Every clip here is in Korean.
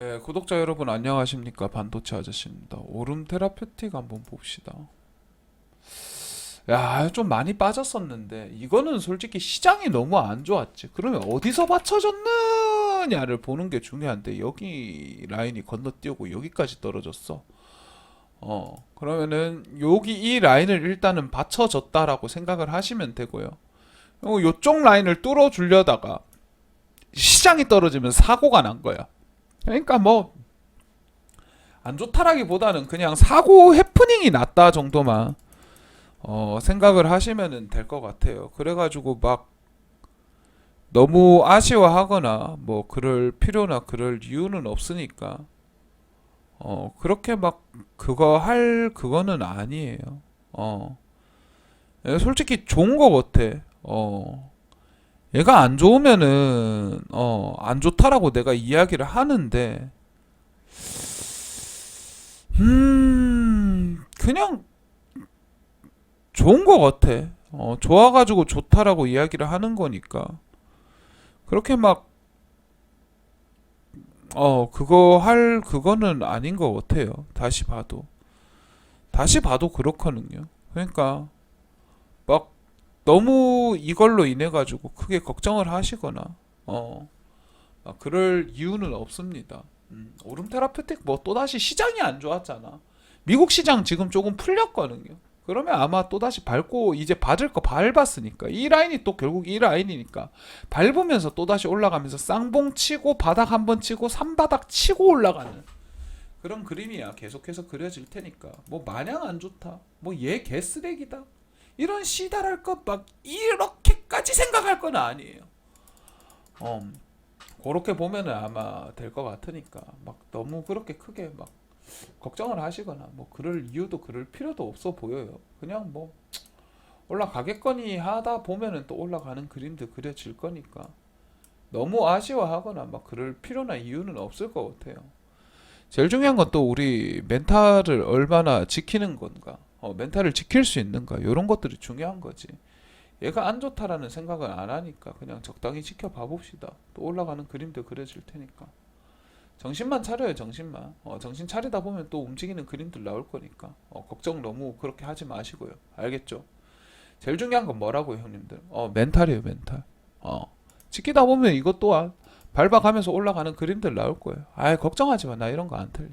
네, 구독자 여러분 안녕하십니까 반도체 아저씨입니다. 오름 테라페틱 한번 봅시다. 야, 좀 많이 빠졌었는데 이거는 솔직히 시장이 너무 안 좋았지. 그러면 어디서 받쳐졌느냐를 보는 게 중요한데 여기 라인이 건너뛰고 여기까지 떨어졌어. 어, 그러면은 여기 이 라인을 일단은 받쳐졌다라고 생각을 하시면 되고요. 그리고 요쪽 라인을 뚫어 주려다가 시장이 떨어지면 사고가 난 거야. 그러니까 뭐 안 좋다라기보다는 그냥 사고 해프닝이 났다 정도만 어, 생각을 하시면 될 것 같아요. 그래가지고 막 너무 아쉬워하거나 뭐 그럴 필요나 그럴 이유는 없으니까 어, 그렇게 막 그거 할 그거는 아니에요. 어, 예, 솔직히 좋은 거 같아. 어, 얘가 안 좋으면은 어, 안 좋다라고 내가 이야기를 하는데 음, 그냥 좋은 거 같아. 어, 좋아가지고 좋다라고 이야기를 하는 거니까 그렇게 막 어, 그거 할 그거는 아닌 것 같아요. 다시 봐도 다시 봐도 그렇거든요. 그러니까 막 너무 이걸로 인해 가지고 크게 걱정을 하시거나 어막 그럴 이유는 없습니다. 음, 오름 테라페틱 뭐 또다시 시장이 안 좋았잖아. 미국 시장 지금 조금 풀렸거든요. 그러면 아마 또다시 밟고 이제 받을 거 밟았으니까 이 라인이 또 결국 이 라인이니까 밟으면서 또다시 올라가면서 쌍봉 치고 바닥 한 번 치고 삼바닥 치고 올라가는 그런 그림이야 계속해서 그려질 테니까 뭐 마냥 안 좋다 뭐 얘 개쓰레기다 이런 씨달할 것 막 이렇게까지 생각할 건 아니에요. 어, 그렇게 보면은 아마 될 것 같으니까 막 너무 그렇게 크게 막 걱정을 하시거나 뭐 그럴 이유도 그럴 필요도 없어 보여요. 그냥 뭐 올라가겠거니 하다 보면은 또 올라가는 그림도 그려질 거니까 너무 아쉬워하거나 막 그럴 필요나 이유는 없을 것 같아요. 제일 중요한 건 또 우리 멘탈을 얼마나 지키는 건가. 어, 멘탈을 지킬 수 있는가 이런 것들이 중요한 거지. 얘가 안 좋다라는 생각은 안 하니까 그냥 적당히 지켜봐 봅시다. 또 올라가는 그림도 그려질 테니까. 정신만 차려요, 정신만. 어, 정신 차리다 보면 또 움직이는 그림들 나올 거니까. 어, 걱정 너무 그렇게 하지 마시고요. 알겠죠? 제일 중요한 건 뭐라고요, 형님들? 어, 멘탈이에요, 멘탈. 어, 지키다 보면 이것 또한 밟아가면서 올라가는 그림들 나올 거예요. 아이, 걱정하지 마. 나 이런 거 안 틀려.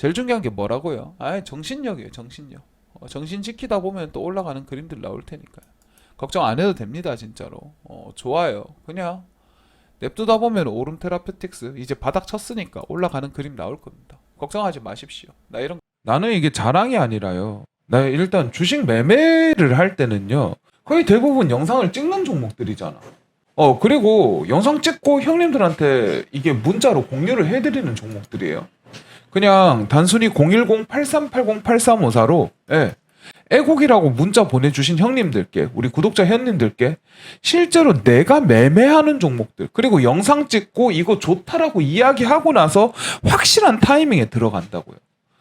제일 중요한 게 뭐라고요? 아이, 정신력이에요, 정신력. 어, 정신 지키다 보면 또 올라가는 그림들 나올 테니까요. 걱정 안 해도 됩니다, 진짜로. 어, 좋아요. 그냥 냅두다 보면 오름 테라페틱스 이제 바닥 쳤으니까 올라가는 그림 나올 겁니다. 걱정하지 마십시오. 나 이런 나는 이게 자랑이 아니라요. 나 일단 주식 매매를 할 때는요. 거의 대부분 영상을 찍는 종목들이잖아. 어, 그리고 영상 찍고 형님들한테 이게 문자로 공유를 해드리는 종목들이에요. 그냥 단순히 010-8380-8354로, 예. 애국이라고 문자 보내주신 형님들께, 우리 구독자 형님들께, 실제로 내가 매매하는 종목들, 그리고 영상 찍고 이거 좋다라고 이야기하고 나서 확실한 타이밍에 들어간다고요.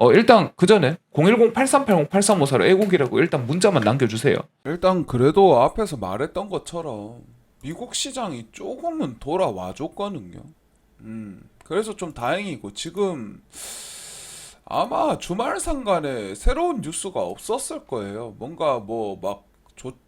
어 일단 그 전에 010-8380-8354로 애국이라고 일단 문자만 남겨주세요. 일단 그래도 앞에서 말했던 것처럼 미국 시장이 조금은 돌아와 줬거든요. 음 그래서 좀 다행이고 지금 아마 주말 상간에 새로운 뉴스가 없었을 거예요. 뭔가 뭐 막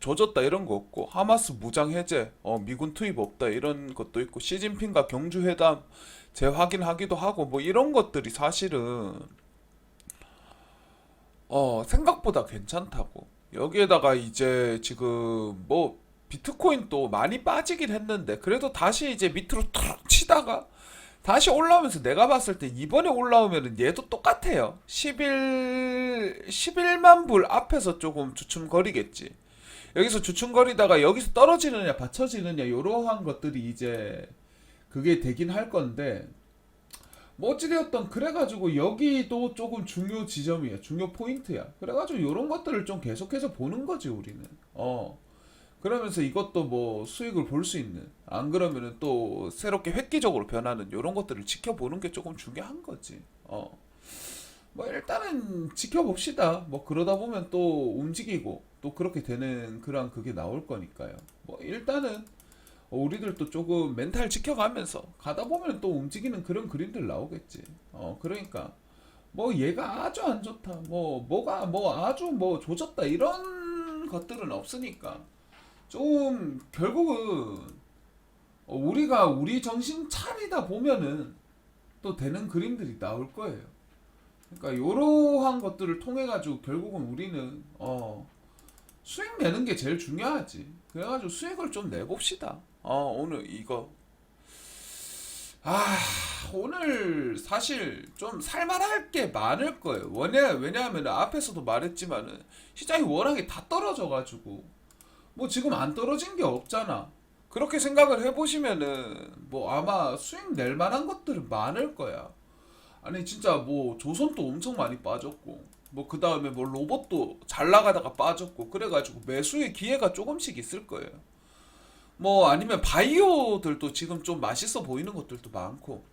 조졌다 이런 거 없고 하마스 무장 해제, 어 미군 투입 없다 이런 것도 있고 시진핑과 경주 회담 재확인하기도 하고 뭐 이런 것들이 사실은 어, 생각보다 괜찮다고. 여기에다가 이제 지금 뭐 비트코인 또 많이 빠지긴 했는데 그래도 다시 이제 밑으로 툭 치다가 다시 올라오면서 내가 봤을 때 이번에 올라오면은 얘도 똑같아요. 11 11만 불 앞에서 조금 주춤거리겠지. 여기서 주춤거리다가 여기서 떨어지느냐 받쳐지느냐 이러한 것들이 이제 그게 되긴 할 건데 뭐 어찌되었던 그래가지고 여기도 조금 중요 지점이야 중요 포인트야. 그래가지고 이런 것들을 좀 계속해서 보는 거지 우리는. 어. 그러면서 이것도 뭐 수익을 볼 수 있는 안 그러면은 또 새롭게 획기적으로 변하는 이런 것들을 지켜보는 게 조금 중요한 거지. 어. 뭐 일단은 지켜봅시다. 뭐 그러다 보면 또 움직이고 또 그렇게 되는 그런 그게 나올 거니까요. 뭐 일단은 어, 우리들도 조금 멘탈 지켜가면서 가다 보면 또 움직이는 그런 그림들 나오겠지. 어, 그러니까 뭐 얘가 아주 안 좋다. 뭐 뭐가 뭐 아주 뭐 조졌다 이런 것들은 없으니까 좀 결국은 어, 우리가 우리 정신 차리다 보면은 또 되는 그림들이 나올 거예요. 그러니까 이러한 것들을 통해 가지고 결국은 우리는 어 수익 내는 게 제일 중요하지. 그래가지고 수익을 좀 내봅시다. 어, 오늘 이거. 아, 오늘 사실 좀 살만할 게 많을 거예요. 왜냐, 왜냐하면 앞에서도 말했지만은 시장이 워낙에 다 떨어져가지고 뭐 지금 안 떨어진 게 없잖아. 그렇게 생각을 해보시면은 뭐 아마 수익 낼 만한 것들은 많을 거야. 아니 진짜 뭐 조선도 엄청 많이 빠졌고 뭐 그 다음에 뭐 로봇도 잘 나가다가 빠졌고 그래가지고 매수의 기회가 조금씩 있을 거예요. 뭐 아니면 바이오들도 지금 좀 맛있어 보이는 것들도 많고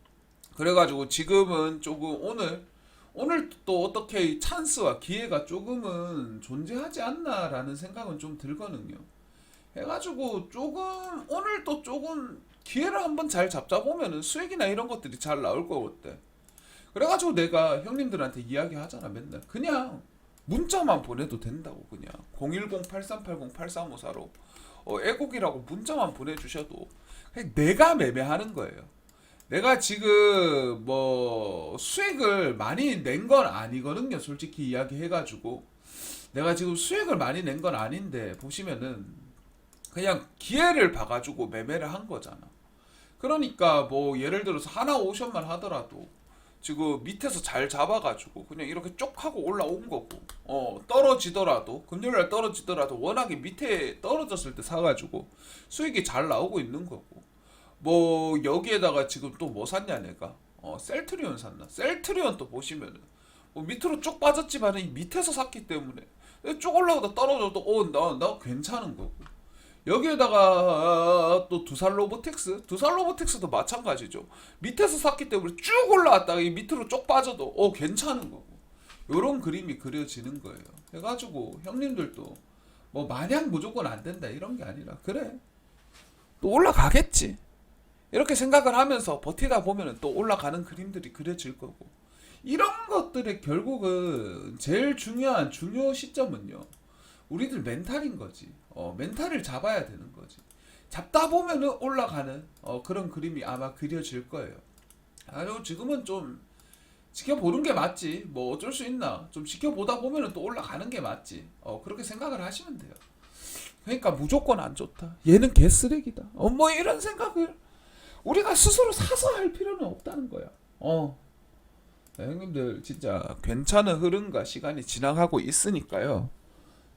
그래가지고 지금은 조금 오늘 오늘 또 어떻게 찬스와 기회가 조금은 존재하지 않나라는 생각은 좀 들거든요. 해가지고 조금 오늘 또 조금 기회를 한번 잘 잡다 보면은 수익이나 이런 것들이 잘 나올 거거든. 그래가지고 내가 형님들한테 이야기하잖아 맨날 그냥 문자만 보내도 된다고 그냥 010-8380-8354로 어, 애국이라고 문자만 보내주셔도 내가 매매하는 거예요. 내가 지금 뭐 수익을 많이 낸 건 아니거든요. 솔직히 이야기해가지고 내가 지금 수익을 많이 낸 건 아닌데 보시면은 그냥 기회를 봐가지고 매매를 한 거잖아. 그러니까 뭐 예를 들어서 하나 오션만 하더라도 지금 밑에서 잘 잡아가지고 그냥 이렇게 쪽 하고 올라온 거고. 어 떨어지더라도 금요일날 떨어지더라도 워낙에 밑에 떨어졌을 때 사가지고 수익이 잘 나오고 있는 거고. 뭐 여기에다가 지금 또 뭐 샀냐 내가? 어 셀트리온 샀나? 셀트리온 또 보시면은 뭐 밑으로 쭉 빠졌지만은 이 밑에서 샀기 때문에. 쭉 올라오다 떨어져도 어나 나 괜찮은 거고 여기에다가 또 두산 로보텍스? 두산 로보텍스도 마찬가지죠. 밑에서 샀기 때문에 쭉 올라왔다가 이 밑으로 쭉 빠져도 어 괜찮은 거고. 요런 그림이 그려지는 거예요. 해가지고 형님들도 뭐 마냥 무조건 안 된다 이런 게 아니라 그래. 또 올라가겠지. 이렇게 생각을 하면서 버티다 보면은 또 올라가는 그림들이 그려질 거고. 이런 것들의 결국은 제일 중요한 중요 시점은요. 우리들 멘탈인 거지 어, 멘탈을 잡아야 되는 거지. 잡다 보면은 올라가는 어, 그런 그림이 아마 그려질 거예요. 아니요 지금은 좀 지켜보는 게 맞지. 뭐 어쩔 수 있나. 좀 지켜보다 보면은 또 올라가는 게 맞지. 어, 그렇게 생각을 하시면 돼요. 그러니까 무조건 안 좋다. 얘는 개쓰레기다. 어, 뭐 이런 생각을 우리가 스스로 사서 할 필요는 없다는 거야. 어. 네, 형님들 진짜 괜찮은 흐름과 시간이 지나가고 있으니까요.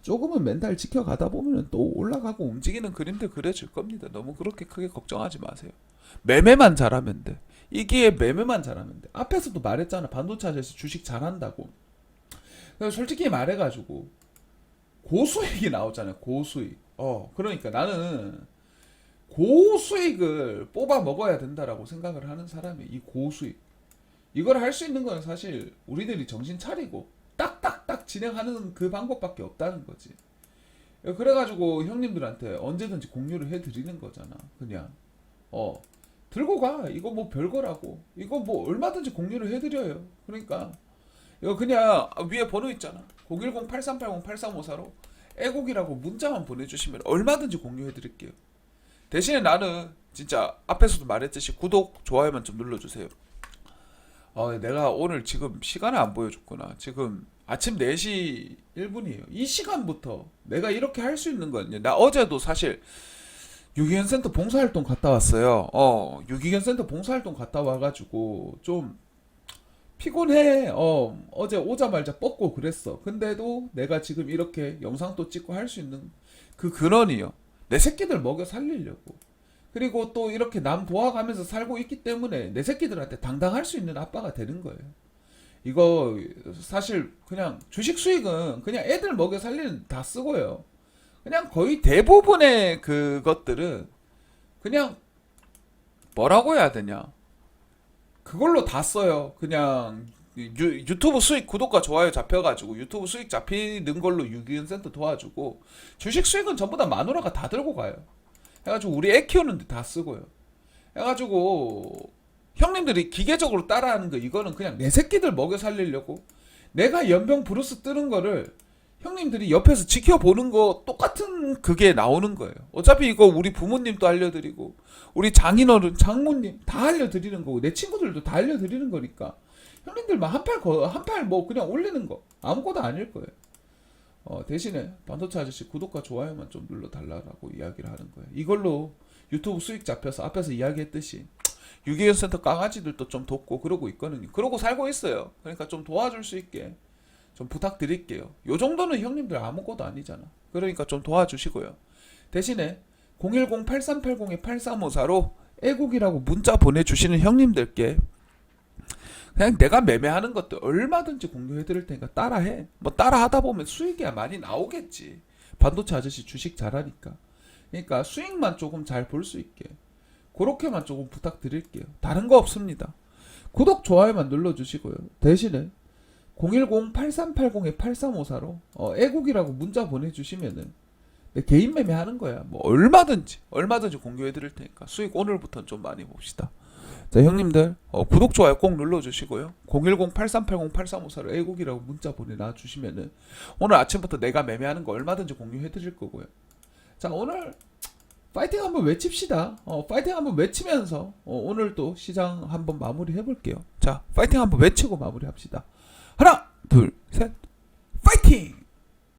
조금은 멘탈 지켜가다 보면 또 올라가고 움직이는 그림들 그려질 겁니다. 너무 그렇게 크게 걱정하지 마세요. 매매만 잘하면 돼. 이기에 매매만 잘하면 돼. 앞에서도 말했잖아. 반도체 아저씨 주식 잘한다고. 솔직히 말해가지고 고수익이 나오잖아요. 고수익. 어, 그러니까 나는 고수익을 뽑아 먹어야 된다라고 생각을 하는 사람이 이 고수익. 이걸 할 수 있는 건 사실 우리들이 정신 차리고 딱딱 딱 진행하는 그 방법밖에 없다는 거지. 그래가지고 형님들한테 언제든지 공유를 해드리는 거잖아. 그냥 어 들고 가. 이거 뭐 별거라고. 이거 뭐 얼마든지 공유를 해드려요. 그러니까 이거 그냥 위에 번호 있잖아. 010-8380-8354로 애곡이라고 문자만 보내주시면 얼마든지 공유해드릴게요. 대신에 나는 진짜 앞에서도 말했듯이 구독, 좋아요만 좀 눌러주세요. 어, 내가 오늘 지금 시간을 안 보여줬구나. 지금 아침 4시 1분이에요. 이 시간부터 내가 이렇게 할 수 있는 거는요. 나 어제도 사실 유기견 센터 봉사활동 갔다 왔어요. 어, 유기견 센터 봉사활동 갔다 와가지고 좀 피곤해. 어, 어제 오자마자 뻗고 그랬어. 근데도 내가 지금 이렇게 영상도 찍고 할 수 있는 그 근원이요. 내 새끼들 먹여 살리려고. 그리고 또 이렇게 남 도와가면서 살고 있기 때문에 내 새끼들한테 당당할 수 있는 아빠가 되는 거예요. 이거 사실 그냥 주식 수익은 그냥 애들 먹여 살리는 다 쓰고요. 그냥 거의 대부분의 그것들은 그냥 뭐라고 해야 되냐. 그걸로 다 써요. 그냥 유, 유튜브 수익 구독과 좋아요 잡혀가지고 유튜브 수익 잡히는 걸로 유기견 센터 도와주고 주식 수익은 전부 다 마누라가 다 들고 가요. 해가지고 우리 애 키우는데 다 쓰고요. 해가지고 형님들이 기계적으로 따라하는 거 이거는 그냥 내 새끼들 먹여 살리려고 내가 연병 브루스 뜨는 거를 형님들이 옆에서 지켜보는 거 똑같은 그게 나오는 거예요. 어차피 이거 우리 부모님도 알려드리고 우리 장인어른, 장모님 다 알려드리는 거고 내 친구들도 다 알려드리는 거니까 형님들만 한팔한 팔 뭐 그냥 올리는 거 아무것도 아닐 거예요. 어, 대신에 반도체 아저씨 구독과 좋아요만 좀 눌러 달라고 이야기를 하는 거예요. 이걸로 유튜브 수익 잡혀서 앞에서 이야기했듯이 유기견 센터 강아지들도 좀 돕고 그러고 있거든요. 그러고 살고 있어요. 그러니까 좀 도와줄 수 있게 좀 부탁드릴게요. 요 정도는 형님들 아무것도 아니잖아. 그러니까 좀 도와주시고요. 대신에 010-8380-8354로 애국이라고 문자 보내주시는 형님들께 그냥 내가 매매하는 것도 얼마든지 공유해 드릴 테니까 따라해. 뭐 따라하다 보면 수익이 많이 나오겠지. 반도체 아저씨 주식 잘하니까. 그러니까 수익만 조금 잘 볼 수 있게. 그렇게만 조금 부탁드릴게요. 다른 거 없습니다. 구독, 좋아요만 눌러주시고요. 대신에 010-8380-8354로 어, 애국이라고 문자 보내주시면은 내 개인 매매하는 거야. 뭐 얼마든지 얼마든지 공유해 드릴 테니까 수익 오늘부터 좀 많이 봅시다. 자 형님들 어, 구독 좋아요 꼭 눌러주시고요. 010-8380-8354로 애국이라고 문자 보내놔 주시면은 오늘 아침부터 내가 매매하는 거 얼마든지 공유해 드릴 거고요. 자 오늘 파이팅 한번 외칩시다. 어, 파이팅 한번 외치면서 어, 오늘 또 시장 한번 마무리 해볼게요. 자 파이팅 한번 외치고 마무리 합시다. 하나 둘 셋 파이팅